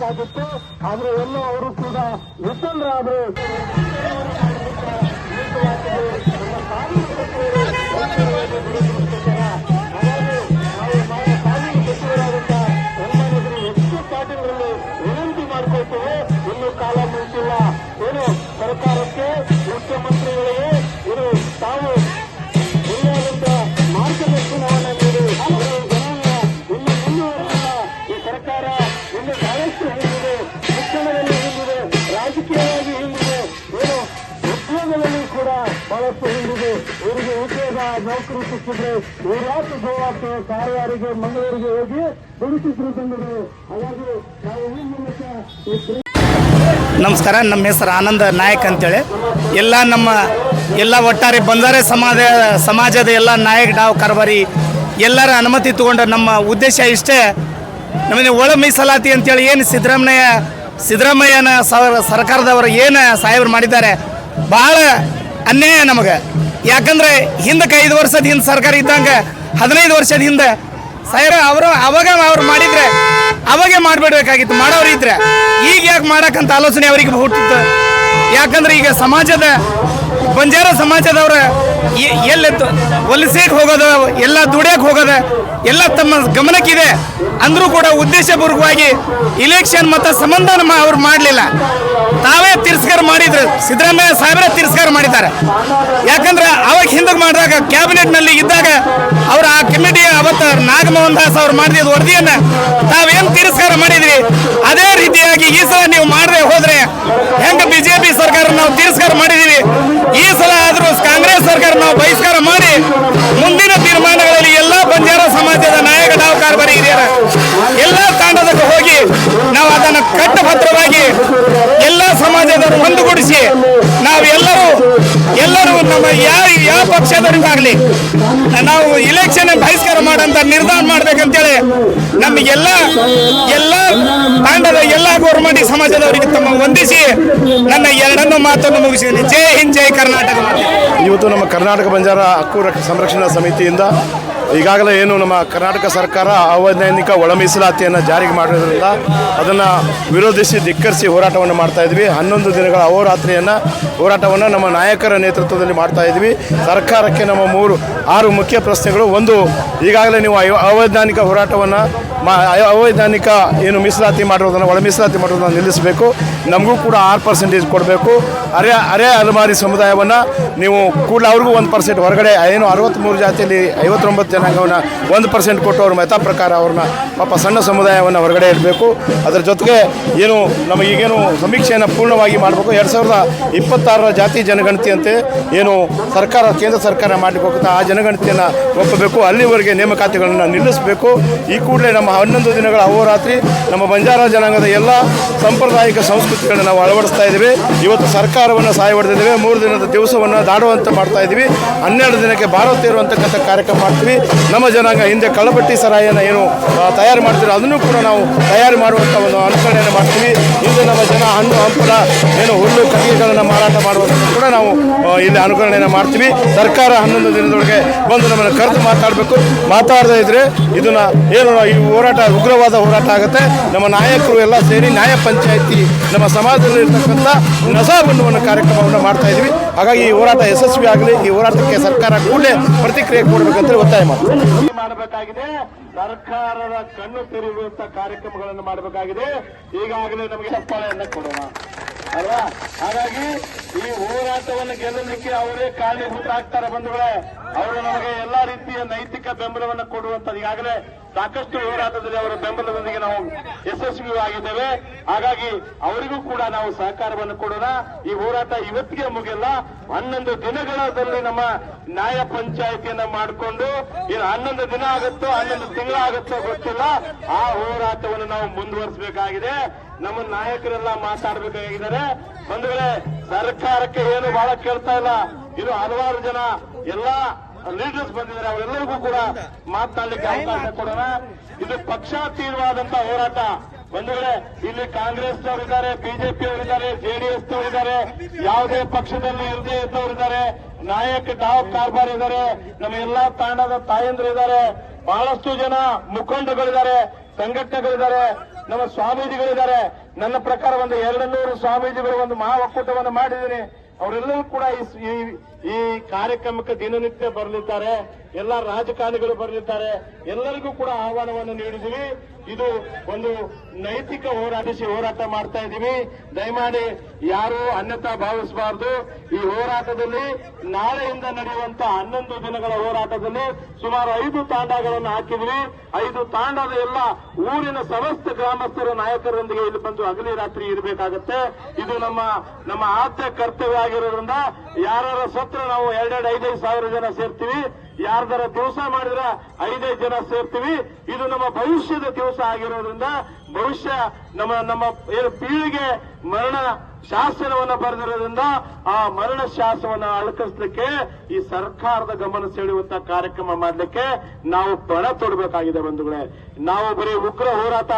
ಮಾಡಬೇಕಾಗಿತ್ತು ಆದ್ರೆ ಎಲ್ಲೋ ಅವರು ಕೂಡ ವಿಫಲರಾದ್ರು. ವಿನಂತಿ ಮಾಡ್ಕೊಳ್ತೇವೆ. ಇನ್ನು ಕಾಲ ಮುಂಚಿಲ್ಲ. ಏನು ಸರ್ಕಾರಕ್ಕೆ ಸಿಕ್ಕಿದ್ರೆ ಇವರಾತು ಗೋವಾಕ್ಕೆ ಕಾರವಾರಿಗೆ, ಮಂಗಳೂರಿಗೆ ಹೋಗಿ ದುಡಿಸಿದ್ರು ಬಂದರು ಹಾಗಾಗಿ ನಮಸ್ಕಾರ, ನಮ್ಮ ಹೆಸರು ಆನಂದ ನಾಯಕ್ ಅಂತೇಳಿ. ಎಲ್ಲ ನಮ್ಮ ಎಲ್ಲ ಒಟ್ಟಾರೆ ಬಂದಾರೆ ಸಮಾಜ, ಸಮಾಜದ ಎಲ್ಲ ನಾಯಕ್ ಡಾವ್ ಕಾರ್ಬಾರಿ ಎಲ್ಲರ ಅನುಮತಿ ತಗೊಂಡ ನಮ್ಮ ಉದ್ದೇಶ ಇಷ್ಟೇ. ನಮಗೆ ಒಳ ಮೀಸಲಾತಿ ಅಂತೇಳಿ ಏನು ಸಿದ್ದರಾಮಯ್ಯ, ಸಿದ್ದರಾಮಯ್ಯನ ಸರ್ಕಾರದವರು ಏನು ಸಾಹೇಬರು ಮಾಡಿದ್ದಾರೆ ಭಾಳ ಅನ್ಯಾಯ ನಮಗೆ. ಯಾಕಂದ್ರೆ ಹಿಂದಕ್ಕೆ ಐದು ವರ್ಷದ ಹಿಂದೆ ಸರ್ಕಾರ ಇದ್ದಂಗೆ ಹದಿನೈದು ವರ್ಷದ ಹಿಂದೆ ಸಾಹೇಬ ಅವರು ಅವಾಗ ಅವ್ರು ಮಾಡಿದ್ರೆ ಅವಾಗೆ ಮಾಡ್ಬಿಡ್ಬೇಕಾಗಿತ್ತು ಮಾಡೋರು ಇದ್ರೆ ಈಗ ಯಾಕೆ ಮಾಡಕ್ಕಂತ ಆಲೋಚನೆ ಅವರಿಗೆ ಹುಟ್ಟಿತ್ತು? ಯಾಕಂದ್ರೆ ಈಗ ಸಮಾಜದ ಬಂಜಾರ ಸಮಾಜದವ್ರ ಎಲ್ಲಿ ವಲಸೆಗೆ ಹೋಗೋದ, ಎಲ್ಲ ದುಡಿಯಕ್ಕೆ ಹೋಗೋದ, ಎಲ್ಲ ತಮ್ಮ ಗಮನಕ್ಕಿದೆ ಅಂದರೂ ಕೂಡ ಉದ್ದೇಶಪೂರ್ವಕವಾಗಿ ಇಲೆಕ್ಷನ್ ಮತ್ತು ಸಂಬಂಧ ಅವ್ರು ಮಾಡಲಿಲ್ಲ. ತಾವೇ ತಿರಸ್ಕಾರ ಮಾಡಿದ್ರು. ಸಿದ್ದರಾಮಯ್ಯ ಸಾಹೇಬರೇ ತಿರಸ್ಕಾರ ಮಾಡಿದ್ದಾರೆ. ಯಾಕಂದ್ರೆ ಅವಾಗ ಹಿಂದಕ್ಕೆ ಮಾಡಿದಾಗ ಕ್ಯಾಬಿನೆಟ್ನಲ್ಲಿ ಇದ್ದಾಗ ಅವರು ಆ ಕಮಿಟಿ ಅವತ್ತು ನಾಗಮೋಹನ್ ದಾಸ್ ಅವ್ರು ಮಾಡಿದ ವರದಿಯನ್ನು ತಾವೇನು ತಿರಸ್ಕಾರ ಮಾಡಿದ್ರಿ? ಅದೇ ರೀತಿಯಾಗಿ ಈ ಸಲ ನೀವು ಮಾಡದೆ ಹೋದ್ರೆ ಜೆ ಬಿಜೆಪಿ ಸರ್ಕಾರ ನಾವು ತಿರಸ್ಕಾರ ಮಾಡಿದೀವಿ? ಈ ಸಲ ಆದರೂ ಕಾಂಗ್ರೆಸ್ ಸರ್ಕಾರ ನಾವು ಬಹಿಷ್ಕಾರ ಮಾಡಿ ಮುಂದಿನ ತೀರ್ಮಾನಗಳಲ್ಲಿ ಎಲ್ಲಾ ಬಂಜಾರ ಸಮಾಜದ ನಾಯಕ ನಾವು ಕಾರ್ಬಾರಿ ಹಿರಿಯರ ಎಲ್ಲ ತಾಂಡದಕ್ಕೆ ಹೋಗಿ ನಾವು ಅದನ್ನು ಕಟ್ಟಭದ್ರವಾಗಿ ಎಲ್ಲ ಸಮಾಜದವರು ಒಂದುಗೂಡಿಸಿ ನಾವು ಎಲ್ಲರೂ ಎಲ್ಲರೂ ನಮ್ಮ ಯಾವ ಯಾವ ಪಕ್ಷದವರಿಗಾಗಲಿ ನಾವು ಇಲೆಕ್ಷನ್ ಬಹಿಷ್ಕಾರ ಮಾಡಂತ ನಿರ್ಧಾರ ಮಾಡ್ಬೇಕಂತೇಳಿ ನಮಗೆಲ್ಲ, ಎಲ್ಲ ತಾಂಡದ ಎಲ್ಲ ಗೌರ್ಮೆಂಟ್ ಸಮಾಜದವರಿಗೆ ತಮ್ಮ ವಂದಿಸಿ ನನ್ನ ಎರಡನ್ನು ಮಾತನ್ನು ಮುಗಿಸಿದ್ದೀನಿ. ಜೈ ಹಿಂದ್, ಜೈ ಕರ್ನಾಟಕ ಇವತ್ತು ನಮ್ಮ ಕರ್ನಾಟಕ ಬಂಜಾರ ಹಕ್ಕು ರಕ್ಷ- ಸಂರಕ್ಷಣಾ ಸಮಿತಿಯಿಂದ ಈಗಾಗಲೇ ಏನು ನಮ್ಮ ಕರ್ನಾಟಕ ಸರ್ಕಾರ ಅವೈಜ್ಞಾನಿಕ ಒಳ ಮೀಸಲಾತಿಯನ್ನು ಜಾರಿಗೆ ಮಾಡಿರೋದ್ರಿಂದ ಅದನ್ನು ವಿರೋಧಿಸಿ ಧಿಕ್ಕರಿಸಿ ಹೋರಾಟವನ್ನು ಮಾಡ್ತಾ ಇದ್ವಿ. ಹನ್ನೊಂದು ದಿನಗಳ ಅಹೋರಾತ್ರಿಯನ್ನು ಹೋರಾಟವನ್ನು ನಮ್ಮ ನಾಯಕರ ನೇತೃತ್ವದಲ್ಲಿ ಮಾಡ್ತಾ ಇದ್ವಿ. ಸರ್ಕಾರಕ್ಕೆ ನಮ್ಮ ಮೂರು, ಆರು ಮುಖ್ಯ ಪ್ರಶ್ನೆಗಳು. ಒಂದು, ಈಗಾಗಲೇ ನೀವು ಅವೈಜ್ಞಾನಿಕ ಹೋರಾಟವನ್ನು ಮಾ, ಅವೈಜ್ಞಾನಿಕ ಏನು ಮೀಸಲಾತಿ ಮಾಡಿರೋದನ್ನು, ಒಳ ಮೀಸಲಾತಿ ಮಾಡೋದನ್ನು ನಿಲ್ಲಿಸಬೇಕು. ನಮಗೂ ಕೂಡ ಆರು ಪರ್ಸೆಂಟೇಜ್ ಕೊಡಬೇಕು. ಅರೆ ಅರೆ ಅಲೆಮಾರಿ ಸಮುದಾಯವನ್ನು ನೀವು ಕೂಡಲೇ ಅವ್ರಿಗೂ ಒಂದು ಪರ್ಸೆಂಟ್ ಹೊರಗಡೆ, ಏನು ಅರವತ್ತ್ಮೂರು ಜಾತಿಯಲ್ಲಿ ಐವತ್ತೊಂಬತ್ತು ಜನಾಂಗವನ್ನು ಒಂದು ಪರ್ಸೆಂಟ್ ಕೊಟ್ಟು ಅವ್ರ ಮೆತ ಪ್ರಕಾರ ಅವ್ರನ್ನ ಪಾಪ ಸಣ್ಣ ಸಮುದಾಯವನ್ನು ಹೊರಗಡೆ ಇಡಬೇಕು. ಅದರ ಜೊತೆಗೆ ಏನು ನಮಗೀಗೇನು ಸಮೀಕ್ಷೆಯನ್ನು ಪೂರ್ಣವಾಗಿ ಮಾಡಬೇಕು. ಎರಡು ಸಾವಿರದ ಇಪ್ಪತ್ತಾರರ ಜಾತಿ ಜನಗಣತಿಯಂತೆ ಏನು ಸರ್ಕಾರ, ಕೇಂದ್ರ ಸರ್ಕಾರ ಮಾಡಲಿಕ್ಕೆ ಹೋಗುತ್ತೆ ಆ ಜನಗಣತಿಯನ್ನು ಒಪ್ಪಬೇಕು. ಅಲ್ಲಿವರೆಗೆ ನೇಮಕಾತಿಗಳನ್ನು ನಿಲ್ಲಿಸಬೇಕು. ಈ ಕೂಡಲೇ ನಮ್ಮ ಹನ್ನೊಂದು ದಿನಗಳ ಅಹೋರಾತ್ರಿ ನಮ್ಮ ಬಂಜಾರ ಜನಾಂಗದ ಎಲ್ಲ ಸಾಂಪ್ರದಾಯಿಕ ಸಂಸ್ಕೃತಿಗಳನ್ನು ನಾವು ಅಳವಡಿಸ್ತಾ ಇದ್ದೀವಿ. ಇವತ್ತು ಸರ್ಕಾರವನ್ನು ಸಹಾಯ ಹೊಡೆದಿದ್ದೇವೆ ಮೂರು ದಿನದ ದಿವಸವನ್ನು ದಾಡುವಂತೆ ಮಾಡ್ತಾ ಇದ್ದೀವಿ. ಹನ್ನೆರಡು ದಿನಕ್ಕೆ ಭಾರತ ಕಾರ್ಯಕ್ರಮ ಮಾಡ್ತೀವಿ. ನಮ್ಮ ಜನಾಂಗ ಹಿಂದೆ ಕಳಪಟ್ಟಿ ಸರಾಯನ್ನು ಏನು ತಯಾರು ಮಾಡ್ತೀವಿ ಅದನ್ನು ಕೂಡ ನಾವು ತಯಾರು ಮಾಡುವಂಥ ಒಂದು ಅನುಕರಣೆಯನ್ನು ಮಾಡ್ತೀವಿ. ಹಿಂದೆ ನಮ್ಮ ಜನ ಹಣ್ಣು, ಹಂಪಲ, ಏನು ಹುಲ್ಲು, ಕಟ್ಟಿಗೆಗಳನ್ನು ಮಾರಾಟ ಮಾಡುವಂಥ ಕೂಡ ನಾವು ಇಲ್ಲಿ ಅನುಕರಣೆಯನ್ನು ಮಾಡ್ತೀವಿ. ಸರ್ಕಾರ ಹನ್ನೊಂದು ದಿನದೊಳಗೆ ಬಂದು ನಮ್ಮನ್ನು ಕರೆದು ಮಾತಾಡಬೇಕು. ಮಾತಾಡದೇ ಇದ್ರೆ ಇದನ್ನ ಏನು ಈ ಹೋರಾಟ ಉಗ್ರವಾದ ಹೋರಾಟ ಆಗುತ್ತೆ. ನಮ್ಮ ನಾಯಕರು ಎಲ್ಲ ಸೇರಿ ನ್ಯಾಯ ಪಂಚಾಯತಿ, ನಮ್ಮ ಸಮಾಜದಲ್ಲಿ ಇರ್ತಕ್ಕಂಥ ನಸಾಬನ್ನುವ ಕಾರ್ಯಕ್ರಮವನ್ನು ಮಾಡ್ತಾ ಇದ್ದೀವಿ ಹಾಗಾಗಿ ಈ ಹೋರಾಟ ಯಶಸ್ವಿ ಆಗಲಿ, ಈ ಹೋರಾಟಕ್ಕೆ ಸರ್ಕಾರ ಕೂಡಲೇ ಪ್ರತಿಕ್ರಿಯೆ ಕೊಡಬೇಕಂತೇಳಿ ಒತ್ತಾಯ ಮಾಡ್ತೀವಿ ಮಾಡಬೇಕಾಗಿದೆ. ಸರ್ಕಾರದ ಕಣ್ಣು ತೆರೆಯುವಂತ ಕಾರ್ಯಕ್ರಮಗಳನ್ನು ಮಾಡಬೇಕಾಗಿದೆ. ಈಗಾಗಲೇ ನಮಗೆ ಚಪ್ಪಾಳೆಯನ್ನ ಕೊಡೋಣ. ಅಲ್ವಾ? ಹಾಗಾಗಿ ಈ ಹೋರಾಟವನ್ನು ಗೆಲ್ಲಲಿಕ್ಕೆ ಅವರೇ ಕಾರಣೀಭೂತ ಆಗ್ತಾರೆ ಬಂಧುಗಳೇ. ಅವರು ನಮಗೆ ಎಲ್ಲಾ ರೀತಿಯ ನೈತಿಕ ಬೆಂಬಲವನ್ನು ಕೊಡುವಂತ ಈಗಾಗಲೇ ಸಾಕಷ್ಟು ಹೋರಾಟದಲ್ಲಿ ಅವರ ಬೆಂಬಲದೊಂದಿಗೆ ನಾವು ಯಶಸ್ವಿಯಾಗಿದ್ದೇವೆ. ಹಾಗಾಗಿ ಅವರಿಗೂ ಕೂಡ ನಾವು ಸಹಕಾರವನ್ನು ಕೊಡೋಣ. ಈ ಹೋರಾಟ ಇವತ್ತಿಗೆ ಮುಗಿಯಲ್ಲ. ಹನ್ನೊಂದು ದಿನಗಳಲ್ಲಿ ನಮ್ಮ ನ್ಯಾಯ ಪಂಚಾಯತಿಯನ್ನ ಮಾಡಿಕೊಂಡು ಏನು ಹನ್ನೊಂದು ದಿನ ಆಗುತ್ತೋ, ಹನ್ನೊಂದು ತಿಂಗಳಾಗುತ್ತೋ ಗೊತ್ತಿಲ್ಲ. ಆ ಹೋರಾಟವನ್ನು ನಾವು ಮುಂದುವರಿಸಬೇಕಾಗಿದೆ. ನಮ್ಮ ನಾಯಕರೆಲ್ಲ ಮಾತಾಡಬೇಕಾಗಿದ್ದಾರೆ. ಬಂಧುಗಳೇ, ಸರ್ಕಾರಕ್ಕೆ ಏನು ಬಹಳ ಕೇಳ್ತಾ ಇಲ್ಲ. ಇದು ಹಲವಾರು ಜನ ಎಲ್ಲಾ ಲೀಡರ್ಸ್ ಬಂದಿದ್ದಾರೆ ಅವರೆಲ್ಲರಿಗೂ ಕೂಡ ಮಾತನಾಡಲಿಕ್ಕೆ ಅವಕಾಶ ಕೊಡೋಣ. ಇದು ಪಕ್ಷಾತೀತವಾದಂತ ಹೋರಾಟ. ಬಂಧುಗಳೇ ಇಲ್ಲಿ ಕಾಂಗ್ರೆಸ್ ಇದ್ದಾರೆ ಬಿಜೆಪಿ ಅವರಿದ್ದಾರೆ ಜೆಡಿಎಸ್ ಇದ್ದಾರೆ ಯಾವುದೇ ಪಕ್ಷದಲ್ಲಿ ಇರದೇ ಇದ್ದವರಿದ್ದಾರೆ. ನಾಯಕ ಡಾವ್ ಕಾರ್ಬಾರ್ ಇದ್ದಾರೆ ನಮ್ಮ ಎಲ್ಲಾ ತಾಂಡದ ತಾಯಂದ್ರು ಇದ್ದಾರೆ ಬಹಳಷ್ಟು ಜನ ಮುಖಂಡಗಳಿದ್ದಾರೆ ಸಂಘಟನೆಗಳಿದ್ದಾರೆ ನಮ್ಮ ಸ್ವಾಮೀಜಿಗಳಿದ್ದಾರೆ. ನನ್ನ ಪ್ರಕಾರ ಒಂದು ಎರಡು ನೂರು ಸ್ವಾಮೀಜಿಗಳು ಒಂದು ಮಹಾ ಒಕ್ಕೂಟವನ್ನು ಮಾಡಿದ್ದೀನಿ. ಅವರೆಲ್ಲರೂ ಕೂಡ ಈ ಕಾರ್ಯಕ್ರಮಕ್ಕೆ ದಿನನಿತ್ಯ ಬರಲಿದ್ದಾರೆ. ಎಲ್ಲ ರಾಜಕಾರಣಿಗಳು ಬರಲಿದ್ದಾರೆ. ಎಲ್ಲರಿಗೂ ಕೂಡ ಆಹ್ವಾನವನ್ನು ನೀಡಿದ್ದೀವಿ. ಇದು ಒಂದು ನೈತಿಕ ಹೋರಾಟಿಸಿ ಹೋರಾಟ ಮಾಡ್ತಾ ಇದ್ದೀವಿ. ದಯಮಾಡಿ ಯಾರು ಅನ್ಯತಾ ಭಾವಿಸಬಾರದು. ಈ ಹೋರಾಟದಲ್ಲಿ ನಾಳೆಯಿಂದ ನಡೆಯುವಂತ ಹನ್ನೊಂದು ದಿನಗಳ ಹೋರಾಟದಲ್ಲಿ ಸುಮಾರು ಐದು ತಾಂಡಗಳನ್ನು ಹಾಕಿದ್ವಿ. ಐದು ತಾಂಡದ ಎಲ್ಲ ಊರಿನ ಸಮಸ್ತ ಗ್ರಾಮಸ್ಥರ, ನಾಯಕರೊಂದಿಗೆ ಇಲ್ಲಿ ಬಂದು ಅಗಲಿ ರಾತ್ರಿ ಇರಬೇಕಾಗತ್ತೆ. ಇದು ನಮ್ಮ ನಮ್ಮ ಆದ್ಯ ಕರ್ತವ್ಯ ಆಗಿರೋದ್ರಿಂದ ಯಾರ ಸತ್ರ ನಾವು ಎರಡೆರಡು, ಐದೈದು ಸಾವಿರ ಜನ ಸೇರ್ತೀವಿ. ಯಾರ್ದಾರ ದಿವಸ ಮಾಡಿದ್ರ ಐದೈದು ಜನ ಸೇರ್ತೀವಿ. ಇದು ನಮ್ಮ ಭವಿಷ್ಯದ ದಿವಸ ಆಗಿರೋದ್ರಿಂದ ಭವಿಷ್ಯ ನಮ್ಮ ನಮ್ಮ ಪೀಳಿಗೆ ಮರಣ ಶಾಸನವನ್ನ ಬರೆದಿರೋದ್ರಿಂದ ಆ ಮರಣ ಶಾಸನವನ್ನ ಅಳಕಿಸ್ಲಿಕ್ಕೆ ಈ ಸರ್ಕಾರದ ಗಮನ ಸೆಳೆಯುವಂತ ಕಾರ್ಯಕ್ರಮ ಮಾಡ್ಲಿಕ್ಕೆ ನಾವು ಪಣ ತೊಡಬೇಕಾಗಿದೆ ಬಂಧುಗಳೇ. ನಾವು ಬರೀ ಉಗ್ರ ಹೋರಾಟ